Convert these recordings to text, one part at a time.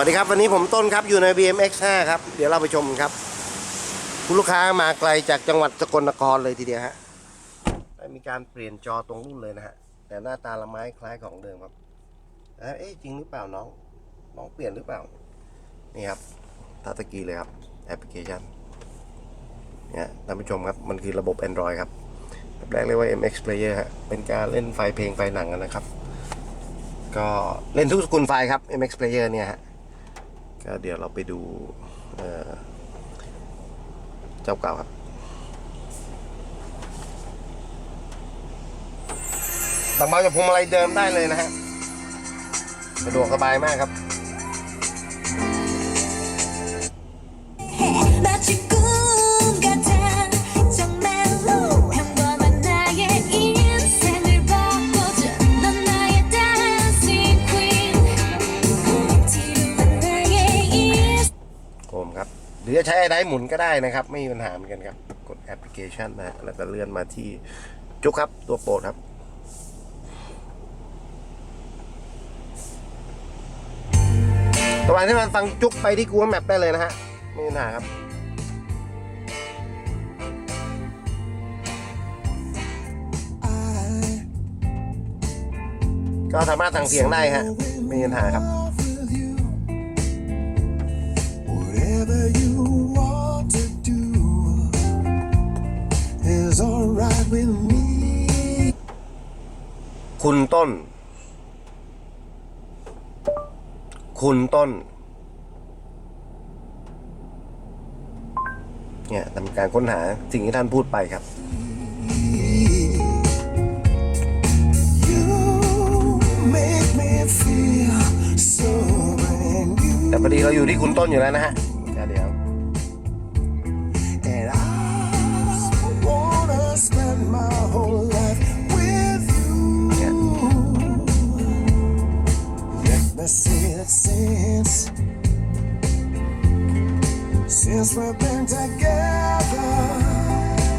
วัสดีครับ วันนี้ผมต้นครับอยู่ใน BMX5 ครับ เดี๋ยวเราไปชมครับ คุณลูกค้ามาไกลจากจังหวัดสกลนครเลยทีเดียวฮะได้มีการเปลี่ยนจอตรงรุ่นเลยนะฮะ แต่หน้าตาละไม้คล้ายของเดิมครับเอ๊ะจริงหรือเปล่าน้องน้องเปลี่ยนหรือเปล่า นี่ครับทัตกีเลยครับแอปพลิเคชันเนี่ยท่านผู้ชมครับมันคือระบบ Android ครับแบบแรกเรียกว่า MX Player ฮะเป็นการเล่นไฟล์เพลงไฟล์หนังนนะครับ ก็เล่นทุกสกุลไฟล์ครับ MX Player เนี่ยฮะ ก็เดี๋ยวเราไปดูเจ้าเก่าครับตังเบาจากพวงมาลัยเดิมได้เลยนะฮะสะดวกสบายมากครับ หรือจะใช้ไดหมุนก็ได้นะครับ ไม่มีปัญหาเหมือนกันครับ กดแอปพลิเคชันนะแล้วก็เลื่อนมาที่จุกครับตัวโปรดครับระหว่างที่มันฟังจุกไปที่ Google Map ได้เลยนะฮะไม่มีปัญหาครับก็สามารถสั่งเสียงได้ฮะไม่มีปัญหาครับ คุณต้น คุณต้น เนี่ยทำการค้นหาสิ่งที่ท่านพูดไปครับแต่พอดีเราอยู่ที่คุณต้นอยู่แล้วนะฮะเดี๋ยว since since we've been together.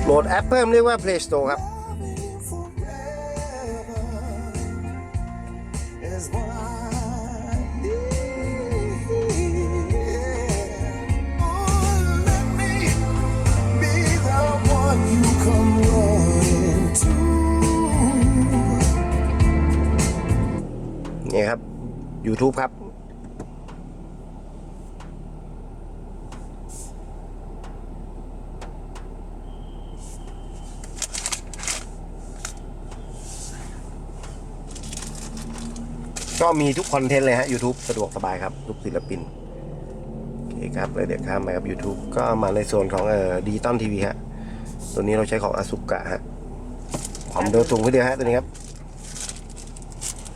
โหลดแอปเพิ่มเรียกว่า Play Store ครับ Loving forever is what I need. Oh, let me be the one you come running to. นี่ครับ YouTube ครับ ก็มีทุกคอนเทนต์เลยฮะ YouTube สะดวกสบายครับ ทุกศิลปิน โอเคครับแล้วเดี๋ยวข้ามไปครับ YouTube ก็มาในโซนของเอ่อดิจิตอลทีวีฮะ ตัวนี้เราใช้ของอ s u กะฮะ ความเร็วสูงขึ้นเดียวฮะ ตัวนี้ครับ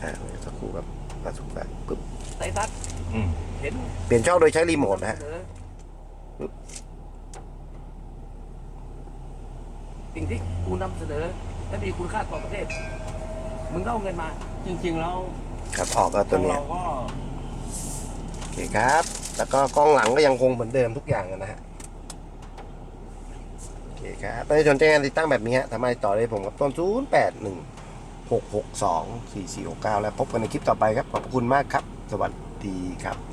อ่าสักครู่ครับอ s u กะปึ๊บไตตัสเห็นเปลี่ยนช่องโดยใช้รีโมทนะฮะเออสิ่งที่กูนำเสนอและมีคุณค่าต่อประเทศ มึงก็เอาเงินมา จริง ๆ แล้ว ครับออกก็ตัวทางเนี้ยเราก็โอเคครับ แล้วก็กล้องหลังก็ยังคงเหมือนเดิมทุกอย่างนะฮะโอเคครับถ้าสนใจงานติดตั้งแบบนี้ฮะสามารถติดต่อได้ผมกับต้น 0 8 1 6 6 2 4 4 6 9 แล้วพบกันในคลิปต่อไปครับ ขอบคุณมากครับ สวัสดีครับ